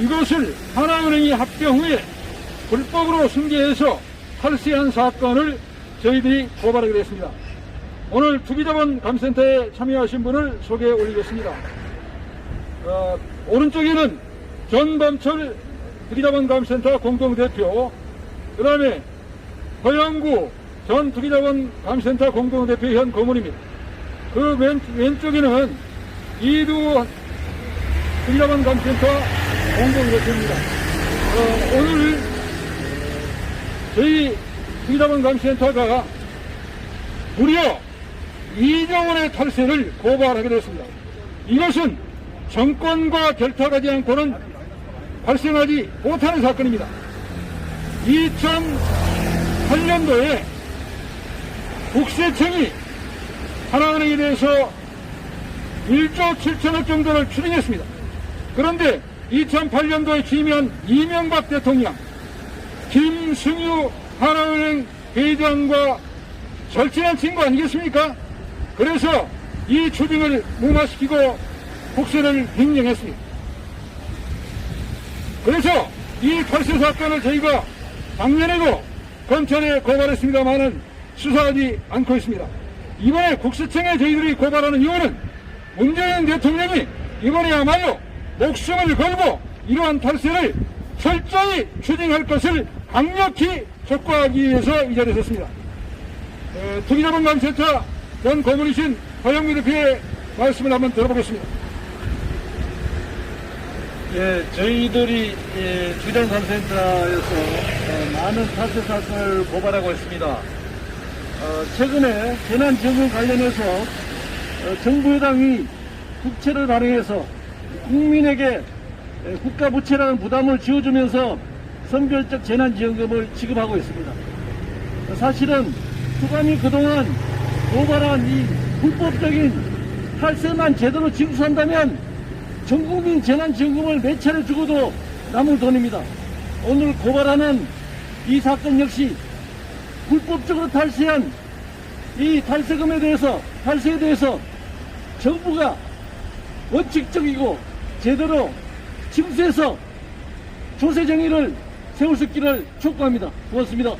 이것을 하나은행이 합병 후에 불법으로 승계해서 탈세한 사건을 저희들이 고발하게 됐습니다. 오늘 투기자본 감센터에 참여하신 분을 소개해 올리겠습니다. 어, 오른쪽에는 전범철 투기자본 감센터 공동대표, 그 다음에 허영구 전 투기자본 감센터 공동대표 현 고문입니다. 그 왼, 왼쪽에는 이두 투기자본 감센터 공동대표입니다. 어, 오늘 저희 투기자본 감센터가 무려 2조 원의 탈세를 고발하게 됐습니다. 이것은 정권과 결탁하지 않고는 발생하지 못하는 사건입니다. 2008년도에 국세청이 하나은행에 대해서 1조 7천억 정도를 추징했습니다. 그런데 2008년도에 취임한 이명박 대통령, 김승유 하나은행 회장과 절친한 친구 아니겠습니까? 그래서 이 추징을 무마시키고 국세를 횡령했습니다. 그래서 이 탈세 사건을 저희가 작년에도 검찰에 고발했습니다만은 수사하지 않고 있습니다. 이번에 국세청에 저희들이 고발하는 이유는 문재인 대통령이 이번에야말로 목숨을 걸고 이러한 탈세를 철저히 추징할 것을 강력히 촉구하기 위해서 이 자리에 섰습니다. 에, 투기자본감센터 전 고문이신 허영미 대표의 말씀을 한번 들어보겠습니다. 예, 저희들이 예, 주장감센터에서 어, 많은 탈세 사건을 고발하고 있습니다. 어, 최근에 재난 지원금 관련해서 어, 정부 여당이 국채를 발행해서 국민에게 예, 국가 부채라는 부담을 지어주면서 선별적 재난지원금을 지급하고 있습니다. 어, 사실은 수감이 그동안 고발한 이 불법적인 탈세만 제대로 지급한다면 전 국민 재난지원금을 몇 차례 주고도 남을 돈입니다. 오늘 고발하는 이 사건 역시 불법적으로 탈세한 이 탈세금에 대해서 탈세에 대해서 정부가 원칙적이고 제대로 징수해서 조세 정의를 세울 수 있기를 촉구합니다. 고맙습니다.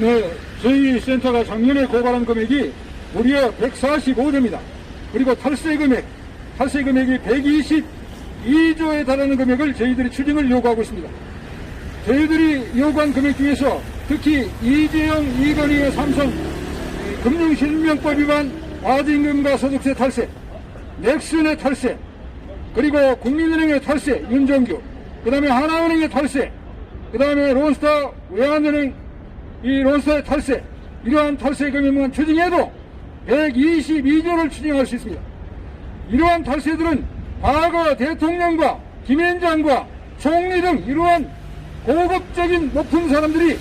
네, 저희 센터가 작년에 고발한 금액이 무려 145조입니다. 그리고 탈세 금액, 탈세 금액이 122조에 달하는 금액을 저희들이 추징을 요구하고 있습니다. 저희들이 요구한 금액 중에서 특히 이재용, 이건희의 삼성 금융실명법 위반 과징금과 소득세 탈세, 넥슨의 탈세, 그리고 국민은행의 탈세, 윤정규, 그 다음에 하나은행의 탈세, 그 다음에 론스타 외환은행 이 론스타의 탈세, 이러한 탈세 금액만 추징해도 122조를 추징할 수 있습니다. 이러한 탈세들은 과거 대통령과 김현장과 총리 등 이러한 고급적인 높은 사람들이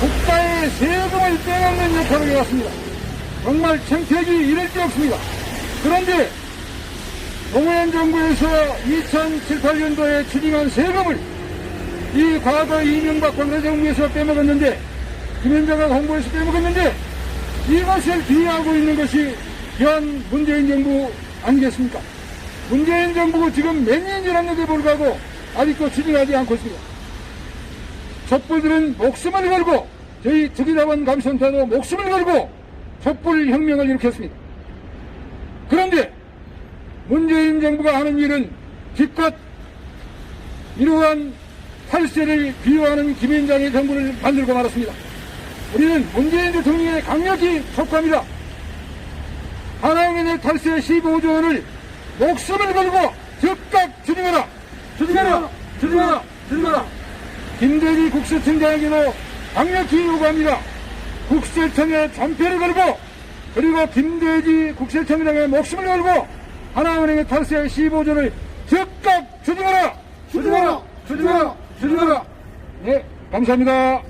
국가의 세금을 빼앗는 역할을 해왔습니다. 정말 창피하기 이를 데 없습니다. 그런데 노무현 정부에서 2007, 8년도에 추징한 세금을 이 과거 이명박 권사 정부에서 빼먹었는데 김현자가 홍보해서 빼먹었는데 이것을 비하하고 있는 것이 현 문재인 정부 아니겠습니까? 문재인 정부가 지금 몇 년이 지났는데 불구하고 아직도 추진하지 않고 있습니다. 촛불들은 목숨을 걸고 저희 특이자본 감센터도 목숨을 걸고 촛불 혁명을 일으켰습니다. 그런데 문재인 정부가 하는 일은 기껏 이러한 탈세를 비호하는 김현장의 정부를 만들고 말았습니다. 우리는 문재인 대통령에 강력히 촉구합니다. 하나은행의 탈세 15조 원을 목숨을 걸고 즉각 추징하라! 추징하라! 추징하라! 추징하라! 김대리 국세청장에게도 강력히 요구합니다. 국세청에 전패를 걸고 그리고 김대지 국세청장의 목숨을 걸고 하나은행의 탈세 15조를 즉각 추징하라! 추징하라! 추징하라! 추징하라! 네, 감사합니다.